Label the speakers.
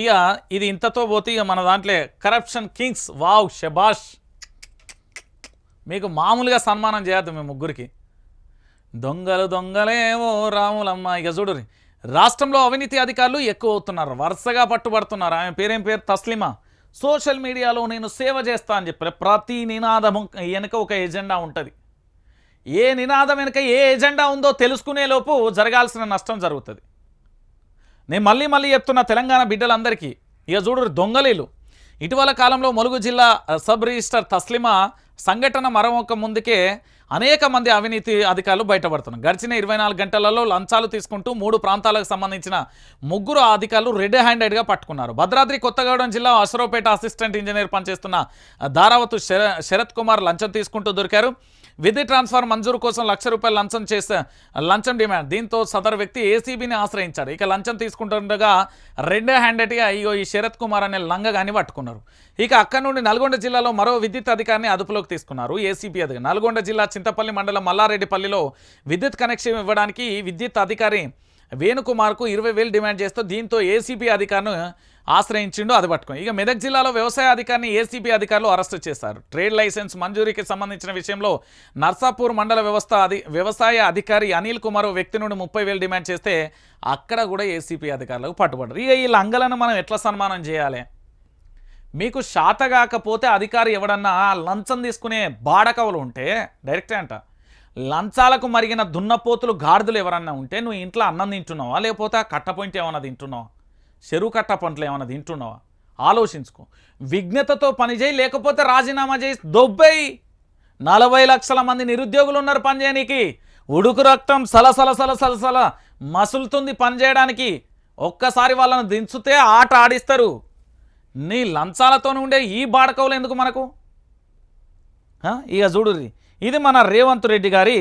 Speaker 1: ఇక ఇది ఇంతతో పోతే ఇక మన దాంట్లో కరప్షన్ కింగ్స్ వావ్ షబాష్ మీకు మామూలుగా సన్మానం చేయద్దు మేము ముగ్గురికి. దొంగలు దొంగలేవో రాములమ్మ. ఇక చూడు రాష్ట్రంలో అవినీతి అధికారులు ఎక్కువ అవుతున్నారు వరుసగా పట్టుబడుతున్నారు. ఆమె పేరేం పేరు? తస్లిమా. సోషల్ మీడియాలో నేను సేవ చేస్తా అని చెప్పారు ప్రతి నినాదము వెనుక ఒక ఎజెండా ఉంటుంది. ఏ నినాదం వెనుక ఏ ఎజెండా ఉందో తెలుసుకునే లోపు జరగాల్సిన నష్టం జరుగుతుంది. నేను మళ్ళీ మళ్ళీ చెప్తున్న తెలంగాణ బిడ్డలందరికీ ఇక చూడు దొంగలీలు. ఇటీవల కాలంలో ములుగు జిల్లా సబ్ రిజిస్టర్ తస్లిమా సంఘటన మరొక ముందుకే అనేక మంది అవినీతి అధికారులు బయటపడుతున్నారు. గడిచిన ఇరవై నాలుగు గంటలలో లంచాలు తీసుకుంటూ మూడు ప్రాంతాలకు సంబంధించిన ముగ్గురు అధికారులు రెడ్ హ్యాండెడ్గా పట్టుకున్నారు. భద్రాద్రి కొత్తగూడెం జిల్లా అసరోపేట అసిస్టెంట్ ఇంజనీర్ పనిచేస్తున్న ధారావతు శర- శరత్ కుమార్ లంచం తీసుకుంటూ దొరికారు. విద్యుత్ ట్రాన్స్ఫర్ మంజూరు కోసం లక్ష రూపాయలు లంచం చేసే లంచం డిమాండ్. దీంతో సదరు వ్యక్తి ఏసీబీని ఆశ్రయించారు. ఇక లంచం తీసుకుంటుండగా రెడ్ హ్యాండెడ్గా అయ్యో ఈ శరత్ కుమార్ అనే లంగగాని పట్టుకున్నారు. ఇక అక్కడి నుండి నల్గొండ జిల్లాలో మరో విద్యుత్ అధికారిని అదుపులోకి తీసుకున్నారు. ఏసీబీ అధికారి నల్గొండ జిల్లా చింతపల్లి మండలం మల్లారెడ్డిపల్లిలో విద్యుత్ కనెక్షన్ ఇవ్వడానికి విద్యుత్ అధికారి వేణుకుమార్కు ఇరవై వేలు డిమాండ్ చేస్తూ దీంతో ఏసీబీ అధికారులను ఆశ్రయించిండు అది పట్టుకుని. ఇక మెదక్ జిల్లాలో వ్యవసాయ అధికారిని ఏసీబీ అధికారులు అరెస్టు చేశారు. ట్రేడ్ లైసెన్స్ మంజూరీకి సంబంధించిన విషయంలో నర్సాపూర్ మండల వ్యవస్థ అధి వ్యవసాయ అధికారి అనిల్ కుమార్ ఓ వ్యక్తి నుండి ముప్పై వేలు డిమాండ్ చేస్తే అక్కడ కూడా ఏసీపీ అధికారులకు పట్టుబడ్డారు. ఇక ఈ లంగలను మనం ఎట్లా సన్మానం చేయాలి? మీకు శాత కాకపోతే అధికారి ఎవడన్నా లంచం తీసుకునే బాడకవులు ఉంటే డైరెక్టే అంట లంచాలకు మరిగిన దున్నపోతులు గాడిదలు ఎవరన్నా ఉంటే నువ్వు ఇంట్లో అన్నం తింటున్నావా? లేకపోతే ఆ కట్ట పాయింట్ తింటున్నావా? చెరువు కట్ట పంటలు ఏమైనా తింటున్నావా? ఆలోచించుకో. విజ్ఞతతో పనిచేయి లేకపోతే రాజీనామా చేసి దొబ్బేయి. నలభై లక్షల మంది నిరుద్యోగులు ఉన్నారు పనిచేయడానికి ఉడుకు రక్తం సలసల సలసల సల మసులుతుంది పనిచేయడానికి ఒక్కసారి వాళ్ళని దించితే ఆట ఆడిస్తారు. నీ లంచాలతోనే ఉండే ఈ బాడకవులు ఎందుకు మనకు? ఇక చూడుర్రి. ఇది మన రేవంత్ రెడ్డి గారి